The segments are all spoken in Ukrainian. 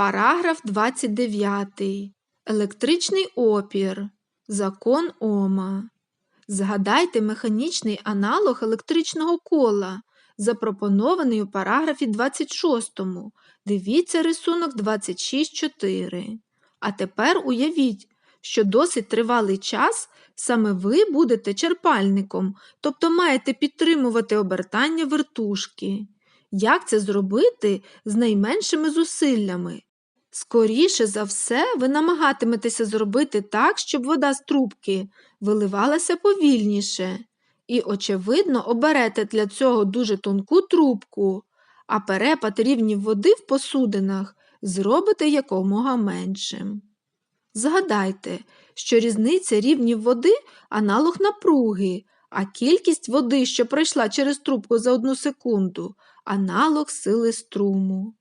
Параграф 29. Електричний опір. Закон Ома. Згадайте механічний аналог електричного кола, запропонований у параграфі 26. Дивіться рисунок 26.4. А тепер уявіть, що досить тривалий час саме ви будете черпальником, тобто маєте підтримувати обертання вертушки. Як це зробити з найменшими зусиллями? Скоріше за все, ви намагатиметеся зробити так, щоб вода з трубки виливалася повільніше. І, очевидно, оберете для цього дуже тонку трубку, а перепад рівнів води в посудинах зробите якомога меншим. Згадайте, що різниця рівнів води аналог напруги, а кількість води, що пройшла через трубку за одну секунду, аналог сили струму.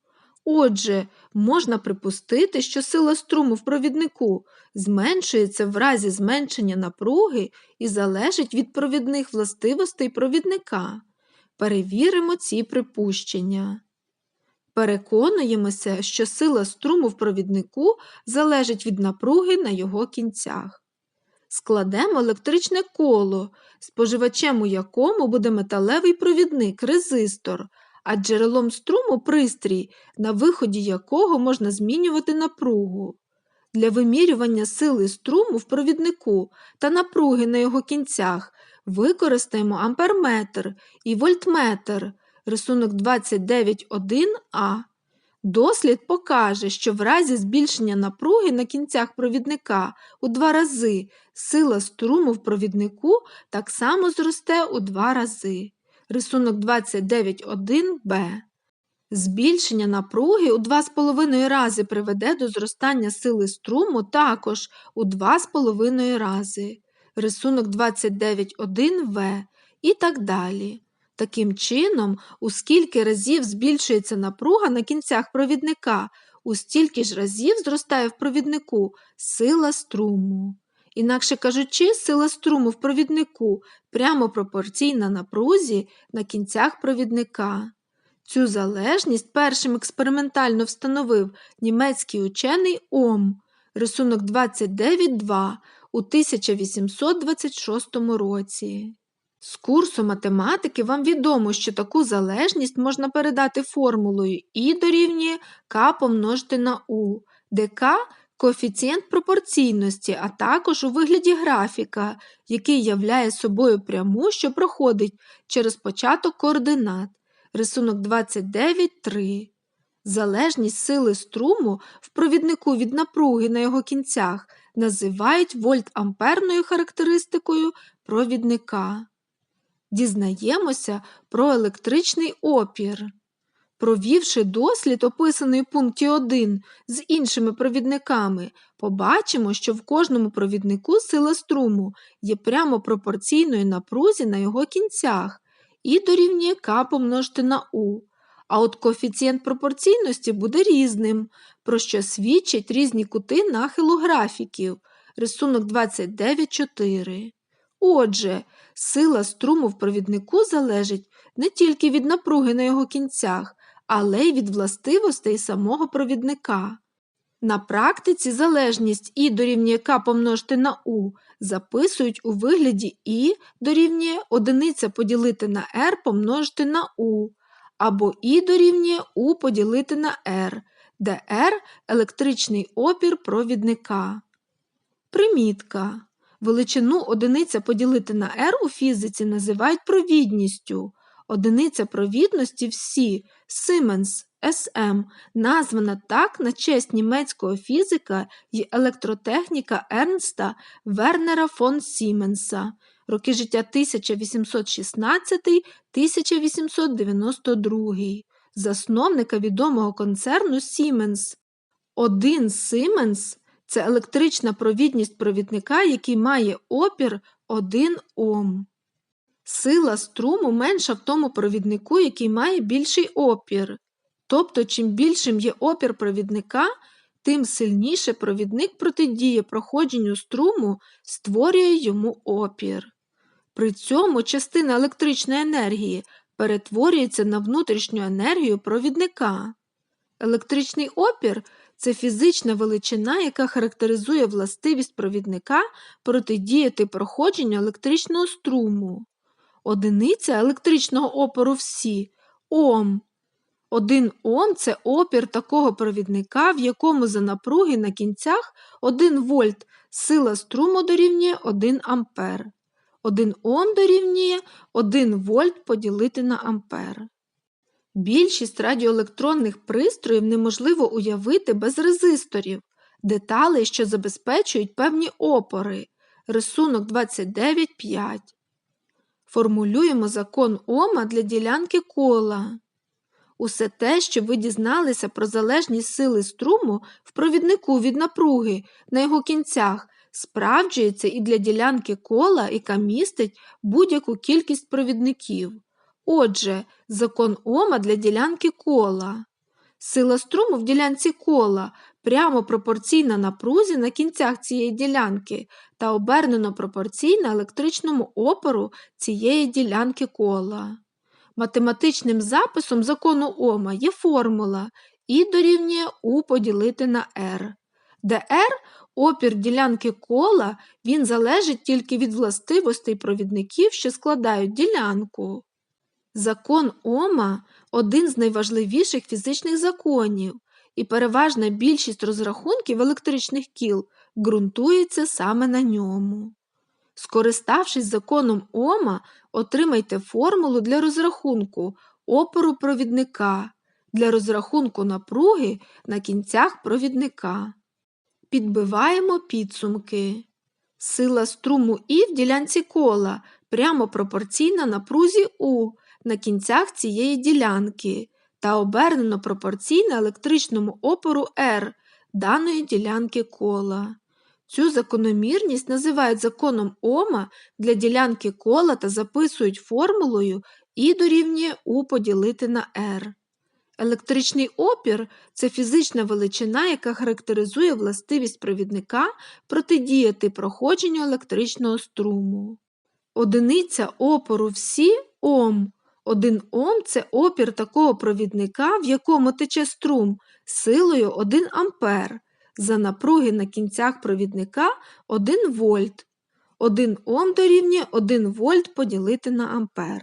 Отже, можна припустити, що сила струму в провіднику зменшується в разі зменшення напруги і залежить від провідних властивостей провідника. Перевіримо ці припущення. Переконуємося, що сила струму в провіднику залежить від напруги на його кінцях. Складемо електричне коло, споживачем у якому буде металевий провідник, резистор, а джерелом струму пристрій, на виході якого можна змінювати напругу. Для вимірювання сили струму в провіднику та напруги на його кінцях використаємо амперметр і вольтметр, рисунок 29.1а. Дослід покаже, що в разі збільшення напруги на кінцях провідника у два рази сила струму в провіднику так само зросте у два рази. Рисунок 29.1b. Збільшення напруги у 2,5 рази приведе до зростання сили струму також у 2,5 рази. Рисунок 29.1в і так далі. Таким чином, у скільки разів збільшується напруга на кінцях провідника, у стільки ж разів зростає в провіднику сила струму. Інакше кажучи, сила струму в провіднику прямо пропорційна напрузі на кінцях провідника. Цю залежність першим експериментально встановив німецький учений Ом, рисунок 29.2 у 1826 році. З курсу математики вам відомо, що таку залежність можна передати формулою І дорівнює К помножити на У, де К коефіцієнт пропорційності, а також у вигляді графіка, який являє собою пряму, що проходить через початок координат. Рисунок 29.3. Залежність сили струму в провіднику від напруги на його кінцях називають вольт-амперною характеристикою провідника. Дізнаємося про електричний опір. Провівши дослід, описаний у пункті 1 з іншими провідниками, побачимо, що в кожному провіднику сила струму є прямо пропорційною напрузі на його кінцях і дорівнює К помножити на У. А от коефіцієнт пропорційності буде різним, про що свідчать різні кути нахилу графіків. Рисунок 29.4. Отже, сила струму в провіднику залежить не тільки від напруги на його кінцях, але й від властивостей самого провідника. На практиці залежність І дорівнює К помножити на У записують у вигляді І дорівнює одиниця поділити на R помножити на У, або І дорівнює У поділити на R, де R електричний опір провідника. Примітка. Величину одиниця поділити на R у фізиці називають провідністю. Одиниця провідності всі Siemens СМ названа так на честь німецького фізика і електротехніка Ернста Вернера фон Сіменса, роки життя 1816-1892, засновника відомого концерну Siemens. Один Siemens – це електрична провідність провідника, який має опір 1 Ом. Сила струму менша в тому провіднику, який має більший опір. Тобто, чим більшим є опір провідника, тим сильніше провідник протидіє проходженню струму, створює йому опір. При цьому частина електричної енергії перетворюється на внутрішню енергію провідника. Електричний опір це фізична величина, яка характеризує властивість провідника протидіяти проходженню електричного струму. Одиниця електричного опору всі Ом. Один Ом це опір такого провідника, в якому за напруги на кінцях 1 вольт, сила струму дорівнює 1 ампер. 1 Ом дорівнює 1 вольт поділити на ампер. Більшість радіоелектронних пристроїв неможливо уявити без резисторів, деталей, що забезпечують певні опори. Рисунок 29.5. Формулюємо закон Ома для ділянки кола. Усе те, що ви дізналися про залежність сили струму в провіднику від напруги на його кінцях, справджується і для ділянки кола, яка містить будь-яку кількість провідників. Отже, закон Ома для ділянки кола. Сила струму в ділянці кола прямо пропорційна напрузі на кінцях цієї ділянки та обернено пропорційна електричному опору цієї ділянки кола. Математичним записом закону Ома є формула І дорівнює У поділити на R, де R – опір ділянки кола, він залежить тільки від властивостей провідників, що складають ділянку. Закон Ома один з найважливіших фізичних законів, і переважна більшість розрахунків електричних кіл ґрунтується саме на ньому. Скориставшись законом Ома, отримайте формулу для розрахунку опору провідника, для розрахунку напруги на кінцях провідника. Підбиваємо підсумки. Сила струму І в ділянці кола прямо пропорційна напрузі У на кінцях цієї ділянки та обернено пропорційна електричному опору R даної ділянки кола. Цю закономірність називають законом Ома для ділянки кола та записують формулою І дорівнює У поділити на R. Електричний опір це фізична величина, яка характеризує властивість провідника протидіяти проходженню електричного струму. Одиниця опору всі Ом. Один Ом це опір такого провідника, в якому тече струм силою 1 ампер. За напруги на кінцях провідника 1 вольт. 1 Ом дорівнює 1 вольт поділити на ампер.